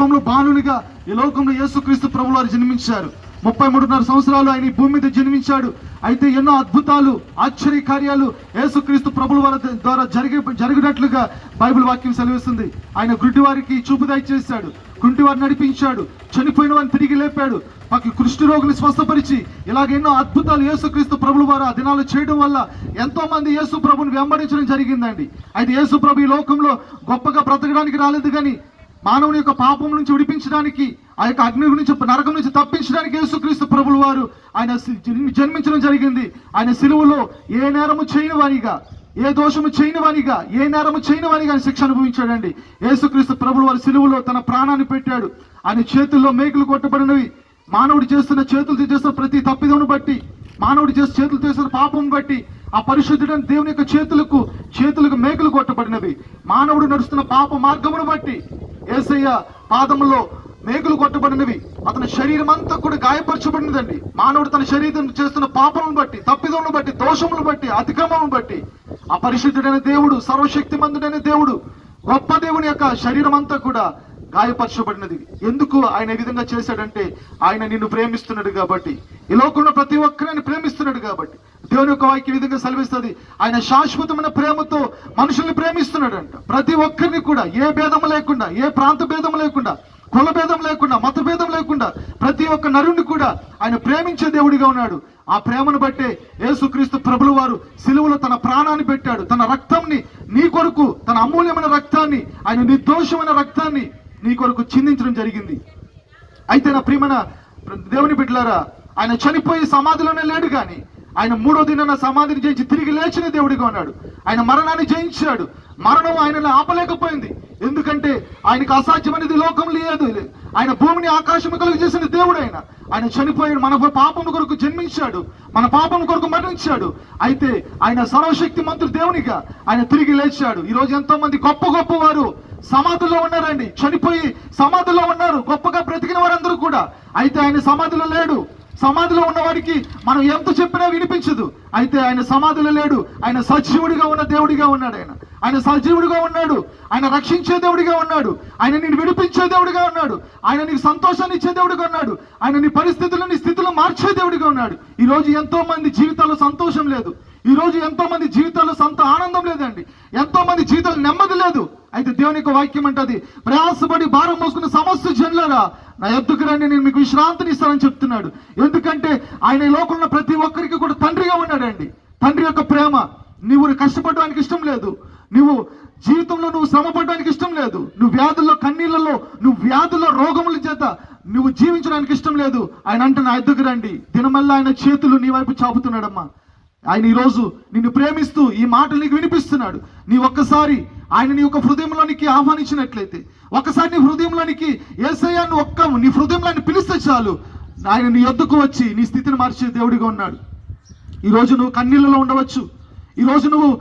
లోకంలో బాలునిగా ఈ లోకంలో యేసుక్రీస్తు ప్రభు వారు జన్మించారు. ముప్పై మూడున్నర సంవత్సరాలు ఆయన ఈ భూమి మీద జన్మించాడు. అయితే ఎన్నో అద్భుతాలు ఆశ్చర్య కార్యాలు యేసుక్రీస్తు ప్రభుల వారి ద్వారా జరిగి జరిగినట్లుగా బైబిల్ వాక్యం సెలవిస్తుంది. ఆయన గుడ్డి వారికి చూపు దయచేశాడు కుంటి వారిని నడిపించాడు చనిపోయిన వారిని తిరిగి లేపాడు. మాకు కృష్ణ రోగులు స్వస్థపరిచి ఇలాగ ఎన్నో అద్భుతాలు యేసుక్రీస్తు ప్రభుల వారు ఆ దినాలు చేయడం వల్ల ఎంతో మంది యేసు ప్రభుని వెంబడించడం జరిగిందండి. అయితే యేసు ప్రభు ఈ లోకంలో గొప్పగా బ్రతకడానికి రాలేదు కానీ మానవుని యొక్క పాపం నుంచి విడిపించడానికి ఆ యొక్క అగ్ని నుంచి నరకం నుంచి తప్పించడానికి యేసుక్రీస్తు ప్రభుల వారు ఆయన జన్మించడం జరిగింది. ఆయన సిలువలో ఏ నేరము చేయని వారిగా ఏ దోషము చేయని వారిగా ఏ నేరము చేయని వారిగా ఆయన శిక్ష అనుభవించాడండి. యేసుక్రీస్తు ప్రభులు వారి సిలువలో తన ప్రాణాన్ని పెట్టాడు. ఆయన చేతుల్లో మేకులు కొట్టబడినవి. మానవుడు చేస్తున్న చేతులు చేస్తున్న ప్రతి తప్పిదమును బట్టి మానవుడు చేసే చేతులు చేస్తున్న పాపం బట్టి ఆ పరిశుద్ధుడైన దేవుని యొక్క చేతులకు చేతులకు మేకలు కొట్టబడినవి. మానవుడు నడుస్తున్న పాప మార్గమును బట్టి ఏసయ్య పాదములో మేకులు కొట్టబడినవి. అతని శరీరం అంతా కూడా గాయపరచబడినదండి. మానవుడు తన శరీరం చేస్తున్న పాపములను బట్టి తప్పిదమును బట్టి దోషమును బట్టి అతిక్రమమును బట్టి ఆ పరిశుద్ధుడైన దేవుడు సర్వశక్తిమంతుడైన దేవుడు గొప్ప దేవుని యొక్క శరీరం అంతా కూడా గాయపరచబడినది. ఎందుకు ఆయన ఈ విధంగా చేశాడంటే ఆయన నిన్ను ప్రేమిస్తున్నాడు కాబట్టి. ఈ లోకంలో ప్రతి ఒక్కరిని ప్రేమిస్తున్నాడు కాబట్టి. దేవుని యొక్క వాక్య విధంగా సెలవిస్తుంది. ఆయన శాశ్వతమైన ప్రేమతో మనుషుల్ని ప్రేమిస్తున్నాడంట. ప్రతి ఒక్కరిని కూడా ఏ భేదం లేకుండా ఏ ప్రాంత భేదం లేకుండా కుల భేదం లేకుండా మత భేదం లేకుండా ప్రతి ఒక్క నరుని కూడా ఆయన ప్రేమించే దేవుడిగా ఉన్నాడు. ఆ ప్రేమను బట్టే యేసుక్రీస్తు ప్రభులు వారు సిలువలో తన ప్రాణాన్ని పెట్టాడు. తన రక్తంని నీ కొరకు తన అమూల్యమైన రక్తాన్ని ఆయన నిర్దోషమైన రక్తాన్ని నీ కొరకు చిందించడం జరిగింది. అయితే నా ప్రియమైన దేవుని బిడ్డలారా ఆయన చనిపోయి సమాధిలోనే లేడు కానీ ఆయన మూడో దినాన సమాధిని జయించి తిరిగి లేచిన దేవుడిగా ఉన్నాడు. ఆయన మరణాన్ని జయించాడు. మరణం ఆయనను ఆపలేకపోయింది. ఎందుకంటే ఆయనకు అసాధ్యమైనది లోకం లేదు. ఆయన భూమిని ఆకాశం కలుగు చేసిన దేవుడు ఆయన ఆయన చనిపోయాడు మన పాపం కొరకు జన్మించాడు. మన పాపం కొరకు మరణించాడు. అయితే ఆయన సర్వశక్తి మంత్రుడు దేవునిగా ఆయన తిరిగి లేచాడు. ఈరోజు ఎంతో మంది గొప్ప గొప్ప వారు సమాధుల్లో ఉన్నారండి. చనిపోయి సమాధిలో ఉన్నారు. గొప్పగా బ్రతికిన వారందరూ కూడా. అయితే ఆయన సమాధిలో లేడు. సమాధిలో ఉన్నవాడికి మనం ఎంత చెప్పినా వినిపించదు. అయితే ఆయన సమాధిలో లేడు. ఆయన సజీవుడిగా ఉన్న దేవుడిగా ఉన్నాడు ఆయన. ఆయన సజీవుడిగా ఉన్నాడు. ఆయన రక్షించే దేవుడిగా ఉన్నాడు. ఆయన నేను విడిపించే దేవుడిగా ఉన్నాడు. ఆయన నీకు సంతోషాన్ని ఇచ్చే దేవుడిగా ఉన్నాడు. ఆయన నీ పరిస్థితులను నీ స్థితిలో మార్చే దేవుడిగా ఉన్నాడు. ఈరోజు ఎంతో మంది జీవితాల్లో సంతోషం లేదు. ఈ రోజు ఎంతో మంది జీవితాల్లో సంత ఆనందం లేదండి. ఎంతో మంది జీవితాలు నెమ్మది లేదు. అయితే దేవుని యొక్క వాక్యం అంటది ప్రయాసపడి భారం మోసుకున్న సమస్య జన్లరా నా ఎద్దుకు రండి నేను మీకు విశ్రాంతిని ఇస్తానని చెప్తున్నాడు. ఎందుకంటే ఆయన ఈ లోకంలో ప్రతి ఒక్కరికి కూడా తండ్రిగా ఉన్నాడండి. తండ్రి యొక్క ప్రేమ నువ్వు కష్టపడడానికి ఇష్టం లేదు. నువ్వు జీవితంలో నువ్వు శ్రమ పడడానికి ఇష్టం లేదు. నువ్వు వ్యాధుల్లో కన్నీళ్ళలో నువ్వు వ్యాధుల్లో రోగముల చేత నువ్వు జీవించడానికి ఇష్టం లేదు. ఆయన అంటే నా ఎద్దుకు రండి. దినమల్లా ఆయన చేతులు నీ వైపు చాపుతున్నాడమ్మా. ఆయన ఈరోజు నిన్ను ప్రేమిస్తూ ఈ మాటలు నీకు వినిపిస్తున్నాడు. నీ ఒక్కసారి ఆయన నీ యొక్క హృదయంలోనికి ఆహ్వానించినట్లయితే ఒక్కసారి నీ హృదయంలోనికి ఏసయ్య ఒక్క నీ హృదయంలోని పిలిస్తే చాలు. ఆయన నీ ఎద్దుకు వచ్చి నీ స్థితిని మార్చే దేవుడిగా ఉన్నాడు. ఈ నువ్వు కన్నీళ్ళలో ఉండవచ్చు. ఈ రోజు నువ్వు